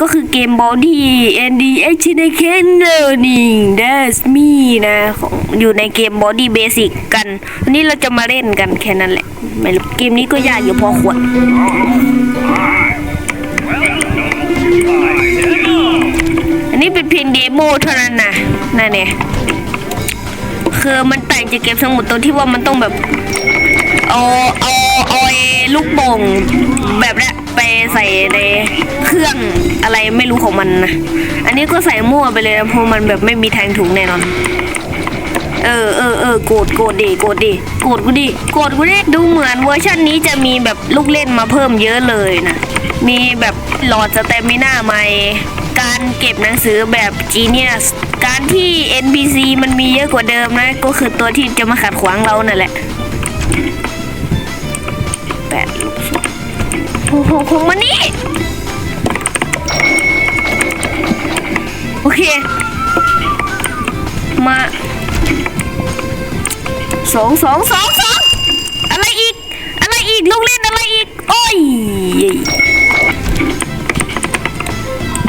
ก็คือเกม Body and the Action Learning That's Me นะของอยู่ในเกม Body Basic กันวันนี้เราจะมาเล่นกันแค่นั้นแหละไม่รู้เกมนี้ก็ยากอยู่พอควรอันนี้เป็นเพียงเดโมเท่านั้นนะนั่นเนี่ยคือมันแต่งจากเกมทั้งหมดตรงที่ว่ามันต้องแบบเอาเอาเอาไอ้ลูกโป่งแบบนี้ ไปใส่ในเครื่องอะไรไม่รู้ของมันนะ อันนี้ก็ใส่มั่วไปเลยเพราะมันแบบไม่มีทางถูกแน่นอน เออเออเออโกรธโกรธดิโกรธดิโกรธกูดิโกรธกูดิดูเหมือนเวอร์ชันนี้จะมีแบบลูกเล่นมาเพิ่มเยอะเลยนะ มีแบบหลอดสเตมิน่าใหม่การเก็บหนังสือแบบ Genius การที่ NPC มันมีเยอะกว่าเดิมนะ ก็คือตัวที่จะมาขัดขวางเรานั่นแหละแปดลูก โอ้โหคงมานี่โอเค มาสองสองสองสองอะไรอีก อะไรอีกลูกเล่นอะไรอีก โอ้ย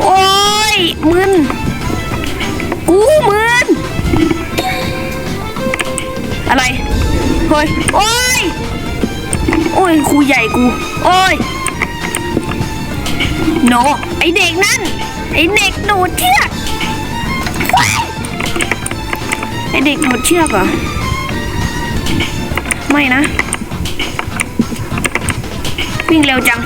โอ้ยมึนกูมึนอะไร เฮ้ย โอ้ย โอ้ยครูใหญ่กู โอ้ย โน ไอเด็กนั่น ไอเด็กหนูเชือกว้ายไอเด็กหนูเชือกเหรอ ไม่นะ วิ่งเร็วจัง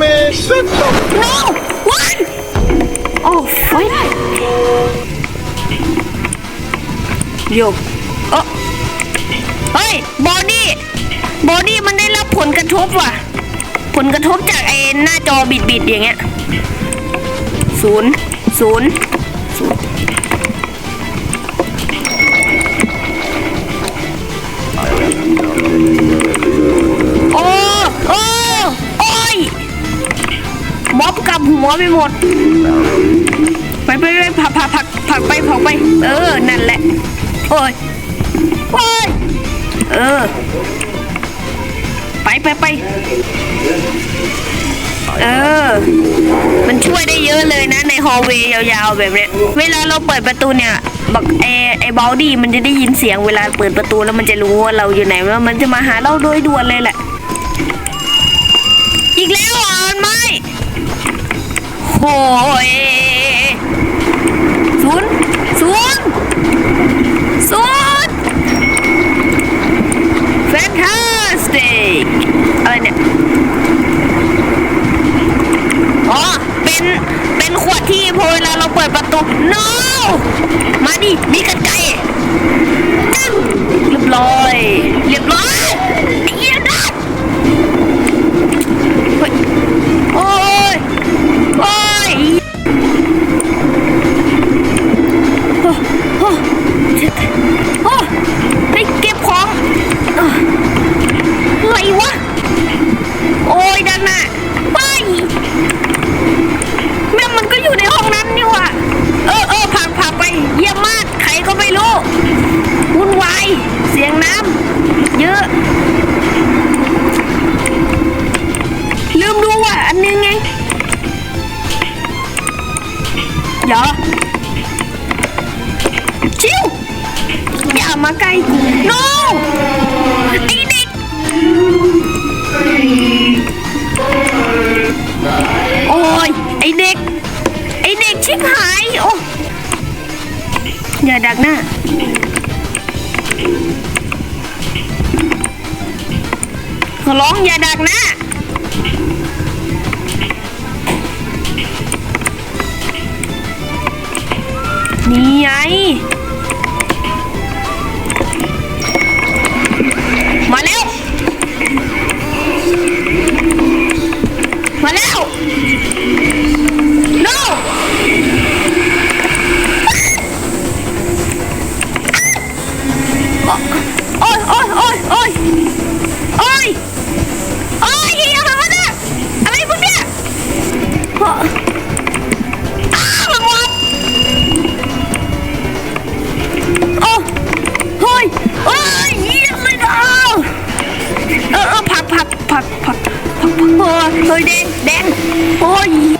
Me siento. no what oh fight โยเออเฮ้ย บอดี้ดิมันได้รับผลกระทบว่ะ ผลกระทบจากไอ้หน้าจอบิดบิดๆอย่างเงี้ยศูนย์ศูนย์ศูนย์โอ้โอ้โอ้ยม็อบกลับหัวไปหมด ไปไปไปผักผักผักผักไปผักไป เออ นั่นแหละ โอ้ย โอ้ย เออ ไปไปไปเออ มันช่วยได้เยอะเลยนะในฮอลเวย์ยาวๆแบบเนี้ย เวลาเราเปิดประตูเนี่ยบักไอไอบอลดี้มันจะได้ยินเสียงเวลาเปิดประตูแล้วมันจะรู้ว่าเราอยู่ไหนว่ามันจะมาหาเราโดยด่วนเลยแหละ อีกแล้วเหรอมันไม่โอ้ยศูนย์ศูนย์ศูนย์แฟนตาสติกอะไรเนี่ย อ๋อ เป็นเป็นขวดที่พอเวลาเราเปิดประตู no มาดิมีกันไกรเรียบร้อย เรียบร้อยเหี้ย มาใกล้กู no ไอเด็กโอ้ยไอเด็ก ไอเด็กชิบหายโอ้อย่าดักหน้าขอร้องอย่าดักหน้านี่ไง köyden ben. Oy.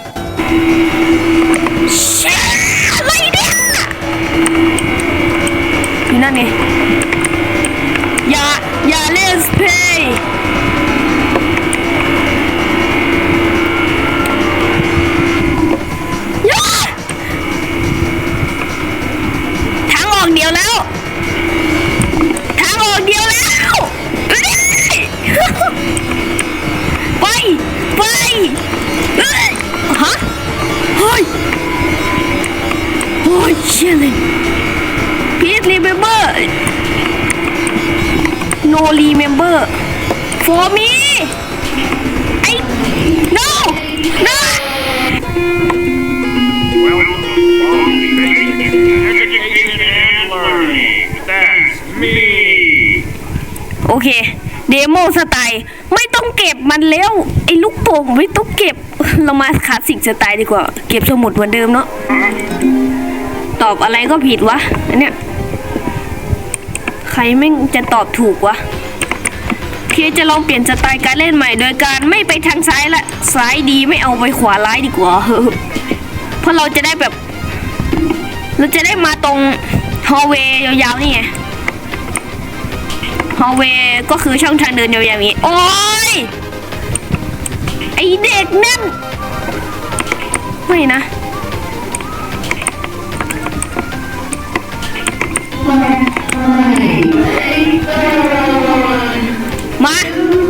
For me ไอ้ no no โอเค เดโมสไตล์ไม่ต้องเก็บมันแล้ว ไอ้ลูกโป่งไม่ต้องเก็บ เรามาคลาสสิกสไตล์ดีกว่า เก็บสมุดเหมือนเดิมเนาะ ตอบอะไรก็ผิดวะอันเนี้ย ใครไม่งจะตอบถูกวะ เคจะลองเปลี่ยนสไตล์การเล่นใหม่โดยการไม่ไปทางซ้ายละซ้ายดีไม่เอาไปขวาร้ายดีกว่าเพราะเราจะได้แบบ เราจะได้มาตรงฮอลเวย์ยาวๆนี่ไงฮอลเวย์ก็คือช่องทางเดินยาวๆนี้ โอ้ยไอเด็กนั่นไม่นะมา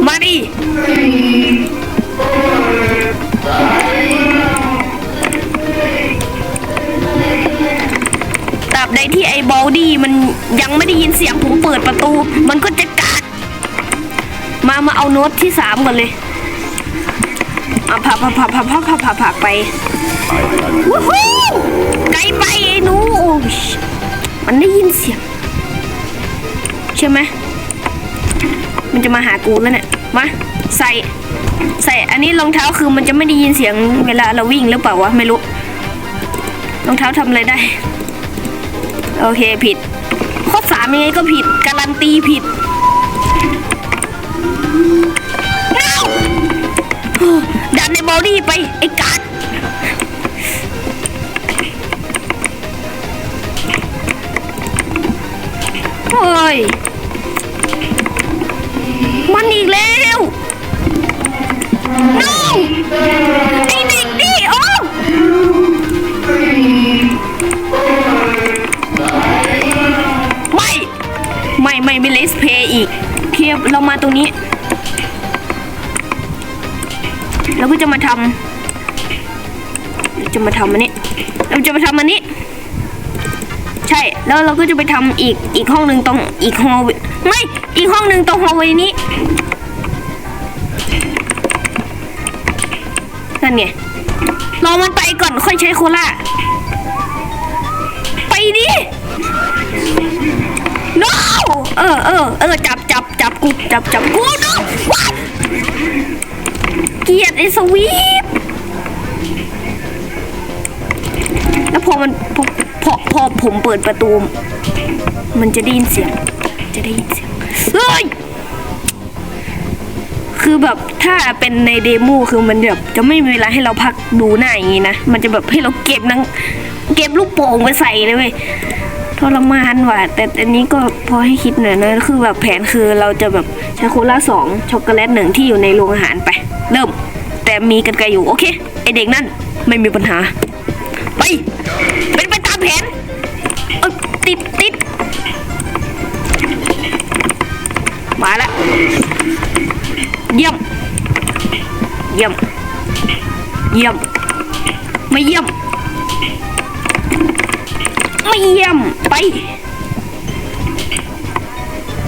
มาดิตราบใดที่ไอ้บอลดี้มันยังไม่ได้ยินเสียงผมเปิดประตู มันก็จะกัด มามาเอาโน้ตที่สามก่อนเลยอะผักผักผักผักผักผักผักผักไปวู้ฮู้ไกลไปไอ้หนูมันได้ยินเสียงใช่ไหม มันจะมาหากูแล้วเนี่ย มาใส่ ใส่อันนี้รองเท้าคือมันจะไม่ได้ยินเสียงเวลาเราวิ่งหรือเปล่าวะไม่รู้ รองเท้าทำอะไรได้ โอเคผิดข้อสามยังไงก็ผิด การันตีผิดดันในบอดี้ไปไอ้กัด เราก็จะมาทำเราจะมาทำอันนี้ เราจะมาทำอันนี้ ใช่ แล้วเราก็จะไปทำอีกอีกห้องหนึ่งตรงอีกฮอลเวไม่ อีกห้องหนึ่งตรงฮอลเวนี้ นั่นไงรอมันไปก่อนค่อยใช้โคล่าไปดิ no เออเออเออจับจับ กูจับจับกู no what เกียดไอ้สวีปแล้วพอมันพอพอพอผมเปิดประตู มันจะได้ยินเสียง จะได้ยินเสียงเฮ้ยคือแบบถ้าเป็นในเดโมคือมันแบบจะไม่มีเวลาให้เราพักดูหน้าอย่างนี้นะ มันจะแบบให้เราเก็บนังเก็บลูกโป่งไปใส่เลยเว้ย ทรมานว่ะแต่อันนี้ก็พอให้คิดหน่อยนะคือแบบแผนคือเราจะแบบใช้โคลาสองช็อกโกแลตหนึ่งที่อยู่ในโรงอาหารไป เริ่ม แต่มีกันไกลอยู่โอเคไอเด็กนั่นไม่มีปัญหา ไปเป็นไปตามแผนติดติดมาแล้วเยี่ยม เยี่ยม เยี่ยม ไม่เยี่ยม ม่เยี่ยมไป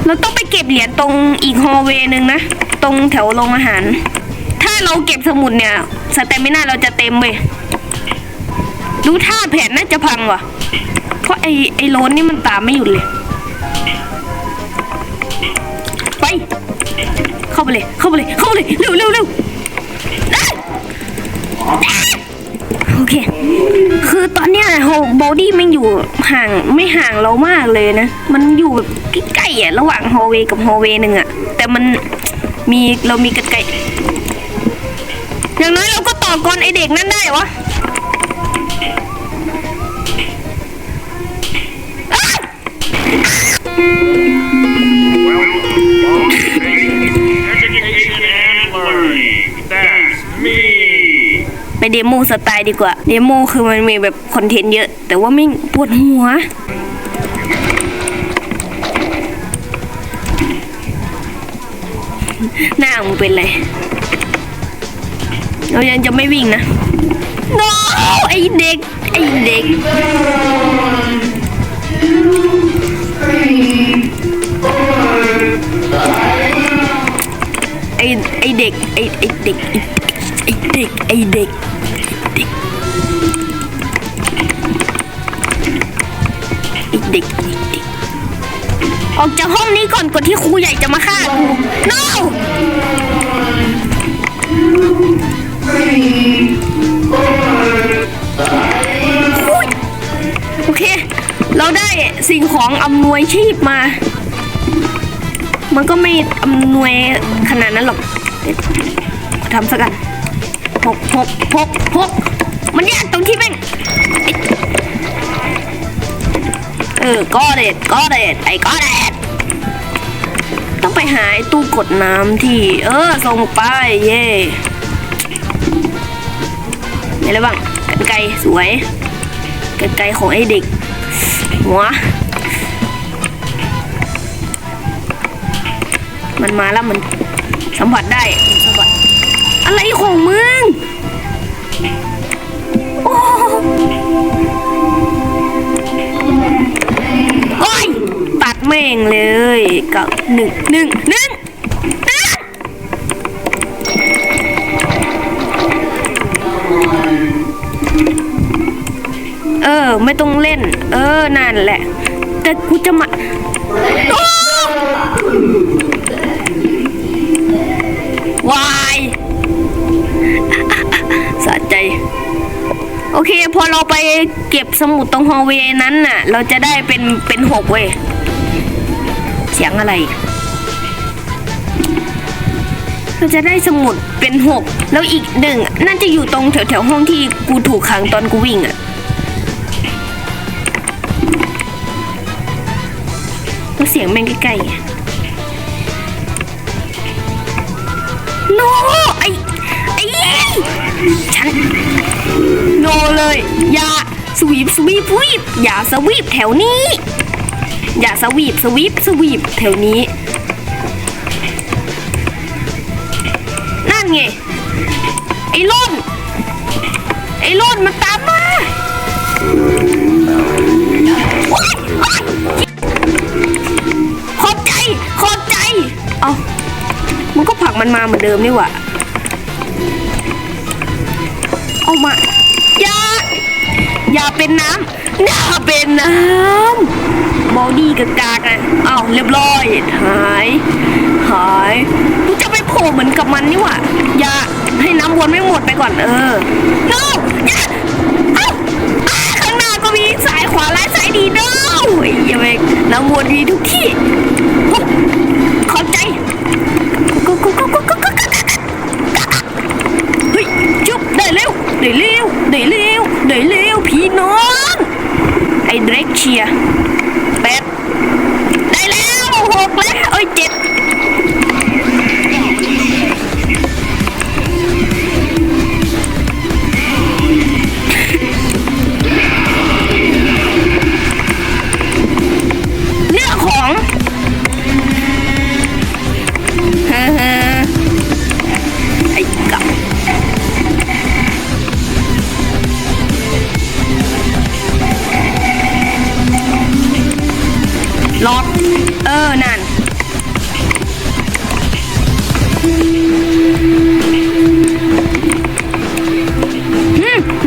เราต้องไปเก็บเหรียญตรงอีกฮอลเวย์หนึ่งนะ ตรงแถวโรงอาหาร ถ้าเราเก็บสมุดเนี่ยสเตมิน่าเราจะเต็มเว้ยดูท่าแผนน่าจะพังว่ะ เพราะไอ้ไอโลนนี่มันตามไม่หยุดเลย ไป เข้าไปเลย เข้าไปเลย เข้าไปเลย เร็วเร็วเร็ว เค คือตอนเนี้ยโฮบอดี้มันอยู่ห่างไม่ห่างเรามากเลยนะ มันอยู่แบบใกล้ๆอะระหว่างฮอลเวกับฮอลเวหนึ่งอะ แต่มันมีเรามีกันไกลอย่างน้อยเราก็ต่อกรไอเด็กนั่นได้วะอ้าว เดโมสไตล์ดีกว่า เดโมคือมันมีแบบคอนเทนต์เยอะ แต่ว่าไม่ปวดหัวหน้ามึงเป็นไรเรายังจะไม่วิ่งนะ no ไอเด็ก ไอเด็ก ไอไอเด็ก ไอไอเด็กไอเด็กไอเด็ก ไอเด็กไอเด็กไอเด็กออกจากห้องนี้ก่อนก่อนที่ครูใหญ่จะมาฆ่ากู no โอเค เราได้สิ่งของอำนวยชีพมา มันก็ไม่อำนวยขนาดนั้นหรอกทำสักกัน พกพกพกพกมันยากตรงที่แม่งเออก็เด็ดก็เด็ดไอ้ก็เด็ดต้องไปหาไอ้ตู้กดน้ำที่ เออส่งไปเย่ไหนแล้วบ้างกันไกสวยกันไกของไอ้เด็กหัวมันมาแล้วมันสัมผัสได้ อะไรของมึงโอ้โอ้ยตัดแม่งเลยกับหนึ่งหนึ่งหนึ่งเออ ไม่ต้องเล่น เออ นั่นแหละ แต่กูจะมา โอเค พอเราไปเก็บสมุดตรงฮอลเวย์นั้นน่ะ เราจะได้เป็นเป็นหกเว้ยเสียงอะไร เราจะได้สมุดเป็นหกแล้วอีกหนึ่งน่าจะอยู่ตรงแถวแถวห้องที่กูถูกขังตอนกูวิ่งอะแล้วเสียงแม่งใกล้ๆโนไอ้ไอ้ฉัน โนเลย อย่าสวีปสวีปวีปอย่าสวีปแถวนี้ อย่าสวีปสวีปสวีปแถวนี้ นั่นไง ไอ้ล่นไอ้ล่นมันตามมาว้ายว้ายขอบใจขอบใจ เอามันก็ผลักมันมาเหมือนเดิมนี่หว่า เอามา อย่า อย่าเป็นน้ำอย่าเป็นน้ำบอดี้กากากๆอะอ้าวเรียบร้อย หาย หายกูจะไปโผล่เหมือนกับมันนี่หว่า อย่าให้น้ำวนไม่หมดไปก่อนเออ no อย่าอ้าอ้าข้างหน้าก็มีสายขวาและสายดี no ไอ้เหี้ยังไงน้ำวนมีทุกที่ อ้เด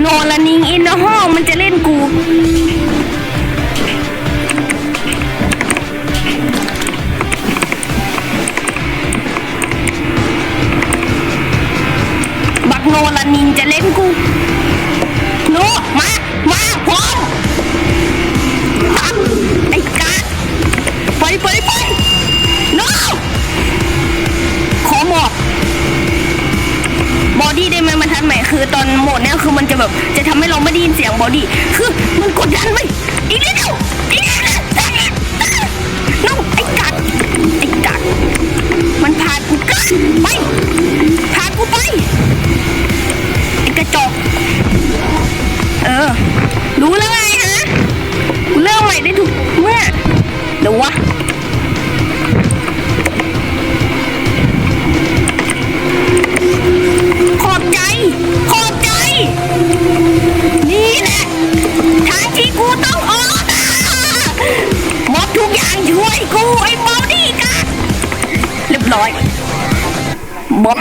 นอนละนิงอินในห้องมันจะเล่ บจะทำให้เราไม่ได้ยินเสียงบอดี้คือมันกดดันไปอีกนิดเดียวอีกนิดวน้องไอ้กัดไอ้กัดมันพากูกัดไปพากูไปไอ้กระจกเออรู้แล้วไงฮะเรื่องใหม่ได้ถูกเมื่อเดี๋ยววะ ม